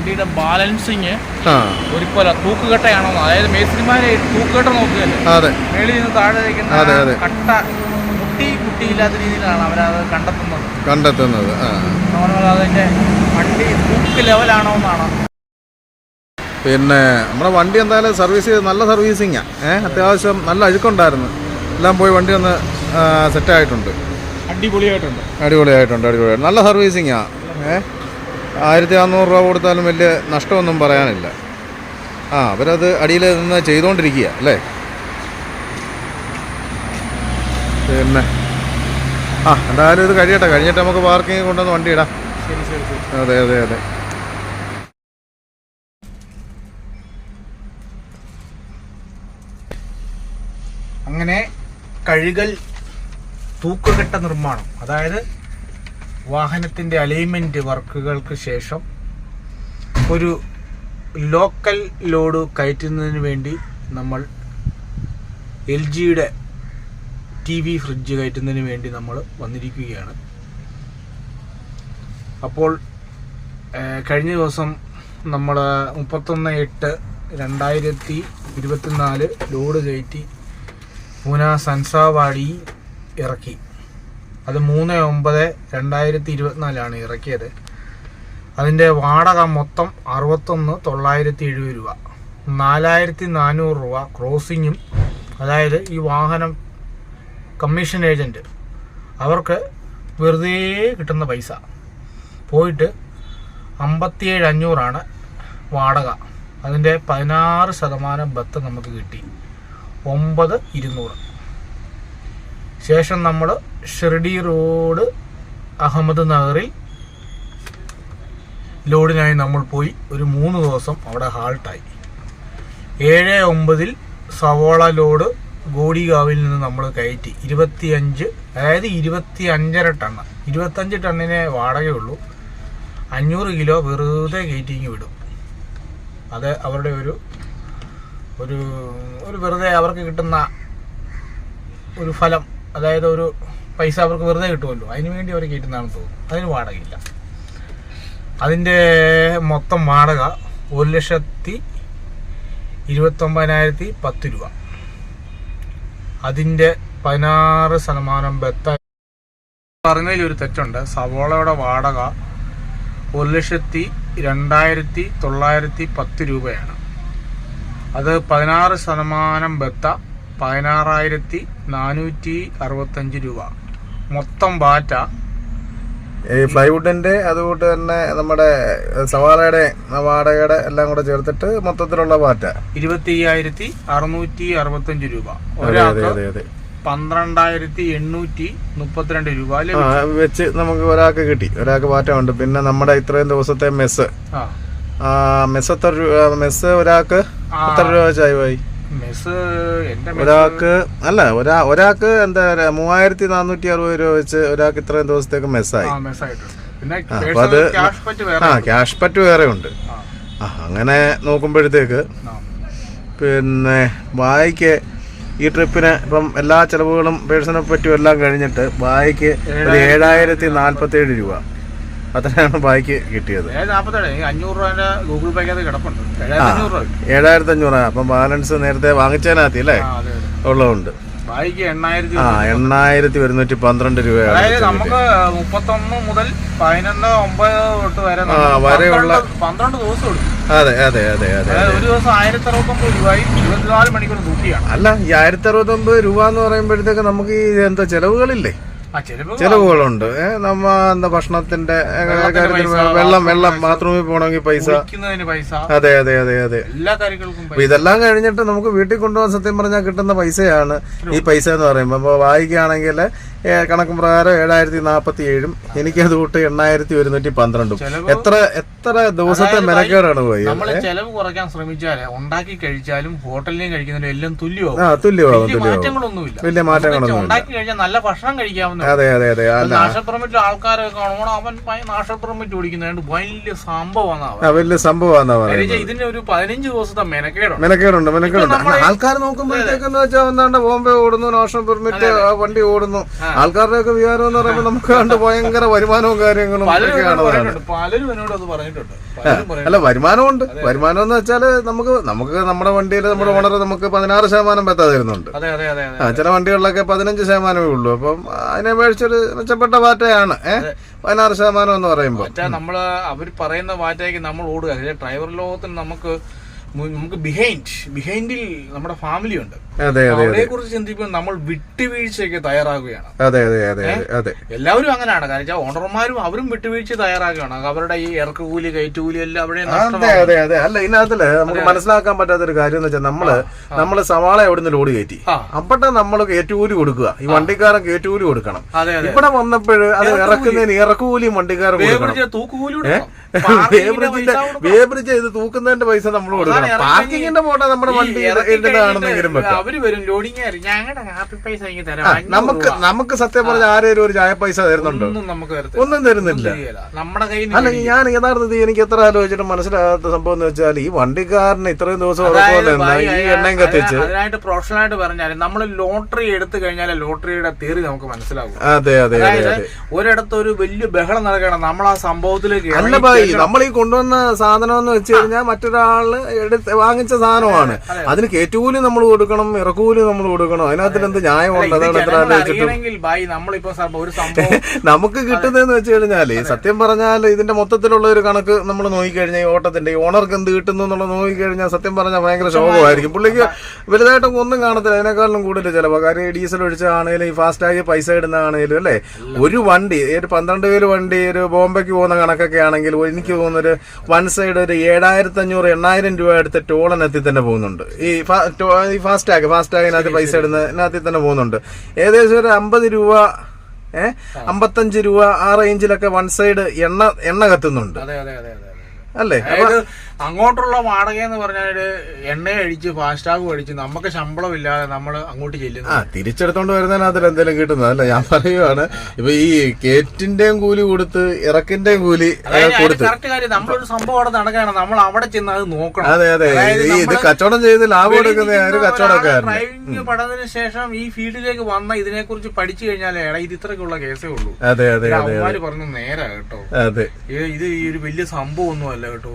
വണ്ടിയുടെ ബാലൻസിങ് ഒരുപോലെ തൂക്കുകെട്ടയാണോ? അതായത് മേസ്ത്രിമാരെ തൂക്കുകെട്ട നോക്കുകയല്ലേ? അതെ. മേളിൽ നിന്ന് താഴെ കട്ട കുട്ടി കുട്ടിയില്ലാത്ത രീതിയിലാണ് അവരത് കണ്ടെത്തുന്നത്. കണ്ടെത്തുന്നത് അതിന്റെ വണ്ടി തൂക്ക് ലെവലാണോ എന്നാണ്. പിന്നെ നമ്മുടെ വണ്ടി എന്തായാലും സർവീസ് ചെയ്ത് നല്ല സർവീസിങ്ങാണ് ഏഹ് അത്യാവശ്യം നല്ല അഴുക്കുണ്ടായിരുന്നു. എല്ലാം പോയി വണ്ടി ഒന്ന് സെറ്റായിട്ടുണ്ട് അടിപൊളിയായിട്ടുണ്ട്. അടിപൊളിയായിട്ടുണ്ട് അടിപൊളിയായിട്ടുണ്ട് നല്ല സർവീസിങ്ങാ. ഏഹ് ആയിരത്തി അറുന്നൂറ് രൂപ കൊടുത്താലും വലിയ നഷ്ടമൊന്നും പറയാനില്ല. ആ അവരത് അടിയിൽ നിന്ന് ചെയ്തുകൊണ്ടിരിക്കുക അല്ലേ? പിന്നെ. ആ എന്തായാലും ഇത് കഴിയട്ടെ. കഴിഞ്ഞിട്ട് നമുക്ക് പാർക്കിംഗ് കൊണ്ടുവന്ന് വണ്ടി ഇടാം. അതെ അതെ അതെ. അങ്ങനെ കഴുകൽ തൂക്കുകെട്ട നിർമ്മാണം അതായത് വാഹനത്തിന്റെ അലൈൻമെന്റ് വർക്കുകൾക്ക് ശേഷം ഒരു ലോക്കൽ ലോഡ് കയറ്റുന്നതിന് വേണ്ടി നമ്മൾ എൽ ജിയുടെ ടി വി ഫ്രിഡ്ജ് കയറ്റുന്നതിന് വേണ്ടി നമ്മൾ വന്നിരിക്കുകയാണ്. അപ്പോൾ കഴിഞ്ഞ ദിവസം നമ്മൾ മുപ്പത്തൊന്ന് എട്ട് രണ്ടായിരത്തി ഇരുപത്തിനാല് ലോഡ് കയറ്റി പൂന സൻസാവാടി ഇറക്കി. അത് മൂന്ന് ഒമ്പത് രണ്ടായിരത്തി ഇരുപത്തിനാലാണ് ഇറക്കിയത്. അതിന്റെ വാടക മൊത്തം അറുപത്തൊന്ന് തൊള്ളായിരത്തി എഴുപത് രൂപ. നാലായിരത്തി നാനൂറ് രൂപ ക്രോസിങ്ങും അതായത് ഈ വാഹനം കമ്മീഷൻ ഏജന്റ് അവർക്ക് വെറുതെ കിട്ടുന്ന പൈസ. പോയിട്ട് അമ്പത്തിയേഴ് അഞ്ഞൂറാണ് വാടക. അതിന്റെ പതിനാറ് ശതമാനം ബത്ത് നമുക്ക് കിട്ടി. ഒമ്പത് ഇരുന്നൂറ്. ശേഷം നമ്മൾ ഷിർഡി റോഡ് അഹമ്മദ് നഗറിൽ ലോഡിനായി നമ്മൾ പോയി ഒരു മൂന്ന് ദിവസം അവിടെ ഹാൾട്ടായി. ഏഴ് ഒമ്പതിൽ സവോള ലോഡ് ഗോഡിഗാവിൽ നിന്ന് നമ്മൾ കയറ്റി. ഇരുപത്തിയഞ്ച് അതായത് ഇരുപത്തി അഞ്ചര ടണ്ണ് ഇരുപത്തഞ്ച് ടണ്ണിനെ വാടകയുള്ളൂ. അഞ്ഞൂറ് കിലോ വെറുതെ കയറ്റിങ് വിടും. അത് അവരുടെ ഒരു ഒരു ഒരു വെറുതെ അവർക്ക് കിട്ടുന്ന ഒരു ഫലം. അതായത് ഒരു പൈസ അവർക്ക് വെറുതെ കിട്ടുമല്ലോ. അതിന് വേണ്ടി അവർ കയറ്റുന്നതാണെന്ന് തോന്നുന്നു. അതിന് വാടകയില്ല. അതിന്റെ മൊത്തം വാടക ഒരു ലക്ഷത്തി ഇരുപത്തൊമ്പതിനായിരത്തി പത്ത് രൂപ. അതിന്റെ പതിനാറ് ശതമാനം ബെത്ത പറഞ്ഞതിൽ ഒരു തെറ്റുണ്ട്. സവോളയുടെ വാടക ഒരു ലക്ഷത്തി രണ്ടായിരത്തി തൊള്ളായിരത്തി പത്ത് രൂപയാണ്. അത് പതിനാറ് ശതമാനം ബെത്ത പതിനാറായിരത്തി നാനൂറ്റി അറുപത്തഞ്ച് രൂപ. മൊത്തം ബാറ്റ. ഈ പ്ലൈവുഡിന്റെ അതുകൊണ്ട് തന്നെ നമ്മുടെ സവാളയുടെ വാടകയുടെ എല്ലാം കൂടെ ചേർത്തിട്ട് മൊത്തത്തിലുള്ള പാറ്റ ഇരുപത്തി അയ്യായിരത്തി അറുന്നൂറ്റി അറുപത്തഞ്ച് രൂപ. ഒരാൾക്ക് പന്ത്രണ്ടായിരത്തി എണ്ണൂറ്റി മുപ്പത്തിരണ്ട് രൂപ വെച്ച് നമുക്ക് ഒരാൾക്ക് കിട്ടി. ഒരാൾക്ക് പാറ്റ ഉണ്ട്. പിന്നെ നമ്മുടെ ഇത്രയും ദിവസത്തെ മെസ്സ്. മെസ്സ് എത്ര മെസ്സ് ഒരാൾക്ക്. എത്ര രൂപ വെച്ചായി ഒരാൾക്ക് അല്ല ഒരാ ഒരാൾക്ക് എന്താ പറയാ മൂവായിരത്തി നാനൂറ്റി അറുപത് രൂപ വെച്ച് ഒരാൾക്ക് ഇത്രയും ദിവസത്തേക്ക് മെസ്സായി. അപ്പൊ അത് ആ. ക്യാഷ് പറ്റ് വേറെ ഉണ്ട്. ആ, അങ്ങനെ നോക്കുമ്പോഴത്തേക്ക് പിന്നെ വായിക്ക് ഈ ട്രിപ്പിന് ഇപ്പം എല്ലാ ചെലവുകളും പേഴ്സണെ പറ്റും എല്ലാം കഴിഞ്ഞിട്ട് വായിക്ക് ഒരു ഏഴായിരത്തി നാൽപ്പത്തി ഏഴ് രൂപ. അത്രയാണ് ബാക്കി കിട്ടിയത്. ഗൂഗിൾ പേക്കകത്ത് കിടപ്പുണ്ട്. ഏഴായിരത്തി അഞ്ഞൂറ് അപ്പം ബാലൻസ് നേരത്തെ വാങ്ങിച്ചതിനകത്ത് അല്ലേ ഉള്ളതുണ്ട്. എണ്ണായിരത്തി ആ എണ്ണായിരത്തി ഒരുന്നൂറ്റി പന്ത്രണ്ട് രൂപയാണ് നമുക്ക് മുപ്പത്തൊന്ന് മുതൽ പതിനൊന്ന് ഒമ്പത് തൊട്ട് വരെ ആ, നമുക്ക് വരെയുള്ള- പന്ത്രണ്ട് പന്ത്രണ്ട് ദിവസം എടുക്കും. അതെ അതെ അതെ അതെ ഒരു ദിവസം ആയിരത്തി അറുപത്തൊമ്പത് രൂപയും ഇരുപത്തിനാല് മണിക്കൂർ ഡ്യൂട്ടിയാണ് അല്ല ഈ ആയിരത്തി അറുപത്തൊമ്പത് രൂപ എന്ന് പറയുമ്പോഴത്തേക്ക് നമുക്ക് ഈ എന്താ ചെലവുകളില്ലേ? ചെലവുകളുണ്ട് നമ്മ എന്താ ഭക്ഷണത്തിന്റെ വെള്ളം വെള്ളം ബാത്റൂമിൽ പോകണമെങ്കിൽ പൈസ. അതെ അതെ അതെ അതെ. അപ്പൊ ഇതെല്ലാം കഴിഞ്ഞിട്ട് നമുക്ക് വീട്ടിൽ കൊണ്ടുപോകാൻ സത്യം പറഞ്ഞാൽ കിട്ടുന്ന പൈസയാണ് ഈ പൈസ എന്ന് പറയുമ്പോൾ അപ്പോൾ വായിക്കുകയാണെങ്കിൽ കണക്കും പ്രകാരം ഏഴായിരത്തി നാൽപ്പത്തി ഏഴും എനിക്ക് അത് കൂട്ട് എണ്ണായിരത്തി ഒരുന്നൂറ്റി പന്ത്രണ്ടും. എത്ര എത്ര ദിവസത്തെ മെനക്കേടാണ് പോയി? നമ്മൾ ചെലവ് കുറയ്ക്കാൻ ശ്രമിച്ചാൽ ഉണ്ടാക്കി കഴിച്ചാലും ഹോട്ടലിലും കഴിക്കുന്നതിലും എല്ലാം തുല്യമാവും. ആ തുല്യമാവും വലിയ മാറ്റങ്ങളൊന്നും ഉണ്ടാക്കി കഴിഞ്ഞാൽ നല്ല ഭക്ഷണം കഴിക്കാവുന്ന അതെ അതെ അതെ. നാഷണൽ കാണുമ്പോൾ അവൻ നാഷപ്പുറമിട്ട് ഓടിക്കുന്നതുകൊണ്ട് വലിയ സംഭവമാണ് വലിയ ഇതിന് ഒരു പതിനഞ്ച് ദിവസത്തെ മെനക്കേടുണ്ട്. മെനക്കേടുണ്ട് ആൾക്കാർ നോക്കുമ്പോഴത്തേക്കെന്ന് വെച്ചാൽ ഒന്നാണ്ട് ബോംബെ ഓടുന്നു നാഷണൽ പെർമിറ്റ് വണ്ടി ഓടുന്നു. ആൾക്കാരുടെ ഒക്കെ വിചാരം എന്ന് പറയുമ്പോൾ നമുക്ക് കണ്ട് ഭയങ്കര വരുമാനവും കാര്യങ്ങളും പലരും എന്നോട് അത് പറഞ്ഞിട്ടുണ്ട്. അല്ല വരുമാനമുണ്ട്. വരുമാനം എന്ന് വെച്ചാൽ നമുക്ക് നമുക്ക് നമ്മുടെ വണ്ടിയിൽ നമ്മുടെ ഓണർ നമുക്ക് പതിനാറ് ശതമാനം ബത്ത തരുന്നുണ്ട്. ചില വണ്ടികളിലൊക്കെ പതിനഞ്ച് ശതമാനമേ ഉള്ളൂ. അപ്പം അതിനെ മേടിച്ചൊരു മെച്ചപ്പെട്ട പാറ്റയാണ് ഏഹ് പതിനാറ് ശതമാനം എന്ന് പറയുമ്പോൾ നമ്മൾ അവർ പറയുന്ന വാറ്റയ്ക്ക് നമ്മൾ ഓടുക. ഡ്രൈവർ ലോകത്തിന് നമുക്ക് നമുക്ക് ബിഹൈൻഡ് ബിഹൈൻഡിൽ നമ്മുടെ ഫാമിലി ഉണ്ട്. അവരെ കുറിച്ച് ചിന്തിക്കുമ്പോൾ നമ്മൾ വിട്ടുവീഴ്ചയ്ക്ക് തയ്യാറാകുകയാണ്. അതെ അതെ അതെ എല്ലാവരും അങ്ങനെയാണ്. കാരണം വെച്ചാൽ ഓണർമാരും അവരും വിട്ടുവീഴ്ച തയ്യാറാകുകയാണ്. അവരുടെ ഈ ഇറക്കുകൂലി കയറ്റുകൂലി എല്ലാം അവിടെ അതെ അതെ അതെ. അല്ല ഇതിനകത്തിൽ നമുക്ക് മനസ്സിലാക്കാൻ പറ്റാത്ത ഒരു കാര്യം എന്ന് വെച്ചാൽ നമ്മൾ നമ്മൾ സവാള എവിടെ നിന്ന് ലോഡ് കയറ്റി. അപ്പട്ടെ നമ്മൾ കയറ്റുകൂലി കൊടുക്കുക. ഈ വണ്ടിക്കാരൻ കയറ്റുകൂലി കൊടുക്കണം. ഇവിടെ വന്നപ്പോൾ അത് ഇറക്കുന്നതിന് ഇറക്കുകൂലിയും വണ്ടിക്കാരൻ കൊടുക്കണം. വേവിച്ച തൂക്കുകൂലി വേബ്രിഡ്ജ് ചെയ്ത് തൂക്കുന്നതിന്റെ പൈസ നമ്മൾ കൊടുക്കണം. പാർക്കിങ്ങിന്റെ പോട്ടെ നമ്മുടെ വണ്ടി വെക്കാം. അവർ വരും ലോഡിങ് ഞങ്ങളുടെ കാപ്പി പൈസ നമുക്ക് നമുക്ക് സത്യം പറഞ്ഞ ആരേലും ഒരു ചായ പൈസ തരുന്നുണ്ടോ? ഒന്നും തരുന്നില്ല. നമ്മുടെ അല്ല ഞാൻ യഥാർത്ഥത്തിൽ എനിക്ക് എത്ര ആലോചിച്ചിട്ട് മനസ്സിലാകാത്ത സംഭവം എന്ന് വെച്ചാൽ ഈ വണ്ടിക്കാരന് ഇത്രയും ദിവസം ഈ എണ്ണയും കത്തിച്ച്. അതിനായിട്ട് പ്രൊഫഷണൽ ആയിട്ട് പറഞ്ഞാൽ നമ്മൾ ലോട്ടറി എടുത്തു കഴിഞ്ഞാൽ ലോട്ടറിയുടെ തീറി നമുക്ക് മനസ്സിലാകും അതെ അതെ അതെ അതായത് അതെ. ഒരിടത്ത് ഒരു വലിയ ബഹളം നടക്കണം നമ്മൾ ആ സംഭവത്തിലേക്ക് ചെല്ലണം. നമ്മൾ ഈ കൊണ്ടുവന്ന സാധനം എന്ന് വെച്ച് കഴിഞ്ഞാൽ മറ്റൊരാൾ എടുത്ത് വാങ്ങിച്ച സാധനമാണ്. അതിന് കയറ്റുകൂലി നമ്മൾ കൊടുക്കണം ഇറക്കൂലി നമ്മൾ കൊടുക്കണം. അതിനകത്തിൽ എന്ത് ന്യായമുണ്ട് അതാണ് എത്ര ആലോചിച്ചിട്ടും. നമുക്ക് കിട്ടുന്നതെന്ന് വെച്ച് കഴിഞ്ഞാൽ സത്യം പറഞ്ഞാൽ ഇതിന്റെ മൊത്തത്തിലുള്ള ഒരു കണക്ക് നമ്മൾ നോക്കിക്കഴിഞ്ഞാൽ ഈ ഓട്ടത്തിന്റെ ഈ ഓണർക്ക് എന്ത് കിട്ടുന്നു എന്നുള്ളത് നോക്കിക്കഴിഞ്ഞാൽ സത്യം പറഞ്ഞാൽ ഭയങ്കര ശോഭമായിരിക്കും പുള്ളിക്ക് വലുതായിട്ടും ഒന്നും കാണത്തില്ല. അതിനേക്കാളും കൂടുതൽ ചിലപ്പോൾ കാര്യം ഈ ഡീസൽ ഒഴിച്ചാണേലും ഈ ഫാസ്റ്റാഗ് പൈസ ഇടുന്നതാണേലും അല്ലേ? ഒരു വണ്ടി ഒരു പന്ത്രണ്ട് പേര് വണ്ടി ഒരു ബോംബെക്ക് പോകുന്ന കണക്കൊക്കെ ആണെങ്കിൽ എനിക്ക് തോന്നുന്നൊരു വൺ സൈഡ് ഒരു ഏഴായിരത്തി അഞ്ഞൂറ് എണ്ണായിരം രൂപ എടുത്ത ടോളിനകത്തിൽ തന്നെ പോകുന്നുണ്ട്. ഈ ഈ ഫാസ്റ്റാഗ് ഫാസ്റ്റാഗിനകത്ത് പൈസ ഇടുന്നതിനകത്തിൽ തന്നെ പോകുന്നുണ്ട്. ഏകദേശം ഒരു അമ്പത് രൂപ ഏഹ് അമ്പത്തഞ്ച് രൂപ ആ റേഞ്ചിലൊക്കെ വൺ സൈഡ് എണ്ണ എണ്ണ കത്തുന്നുണ്ട്. അല്ലേ? അങ്ങോട്ടുള്ള വാടക എന്ന് പറഞ്ഞാൽ എണ്ണ അടിച്ച് ഫാസ്റ്റാഗ് അടിച്ച് നമുക്ക് ശമ്പളം ഇല്ലാതെ നമ്മൾ അങ്ങോട്ട് ആ ചെല്ലുന്നു തിരിച്ചെടുത്തോണ്ട് വരുന്നതിനകത്ത് എന്തെങ്കിലും കിട്ടുന്നത് അല്ല? ഞാൻ പറയുവാണ് ഇപ്പൊ ഈ കേറ്റിന്റെയും കൂലി കൊടുത്ത് ഇറക്കിന്റെയും കൂലി കൊടുത്ത്. കറക്റ്റ് കാര്യം നമ്മളൊരു സംഭവം അവിടെ നടക്കുകയാണ് നമ്മൾ അവിടെ ചെന്ന് അത് നോക്കണം. അതെ അതെ. ഇത് കച്ചവടം ചെയ്ത് ലാഭം എടുക്കുന്ന ഒരു നിൽക്കുന്ന ഡ്രൈവിംഗ് പഠനത്തിന് ശേഷം ഈ ഫീൽഡിലേക്ക് വന്ന ഇതിനെ കുറിച്ച് പഠിച്ചു കഴിഞ്ഞാൽ എടാ ഇത് ഇത്രയ്ക്കുള്ള കേസേ ഉള്ളൂ. അതെ അതെ അതെ പറഞ്ഞു നേരാ കേട്ടോ. അതെ. ഇത് ഈ ഒരു വലിയ സംഭവം ഒന്നും അല്ല കേട്ടോ.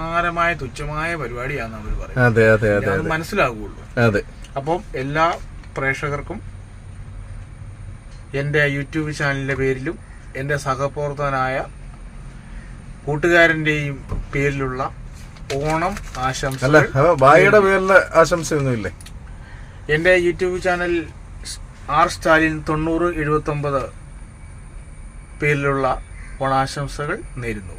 നിസാരമായ തുച്ഛമായ പരിപാടിയാന്ന് അവർ പറയുന്നത് അതെ അതെ അതെ അത് മനസ്സിലാകുള്ളൂ അതെ. അപ്പം എല്ലാ പ്രേക്ഷകർക്കും എന്റെ യൂട്യൂബ് ചാനലിന്റെ പേരിലും എന്റെ സഹപ്രവർത്തകനായ കൂട്ടുകാരന്റെയും പേരിലുള്ള ഓണം അല്ല ആശംസകൾ ഭായിയുടെ പേരിൽ ആശംസയൊന്നുമില്ലേ? എന്റെ യൂട്യൂബ് ചാനൽ ആർ സ്റ്റാലിൻ തൊണ്ണൂറ് എഴുപത്തൊമ്പത് പേരിലുള്ള ഓണാശംസകൾ നേരുന്നു.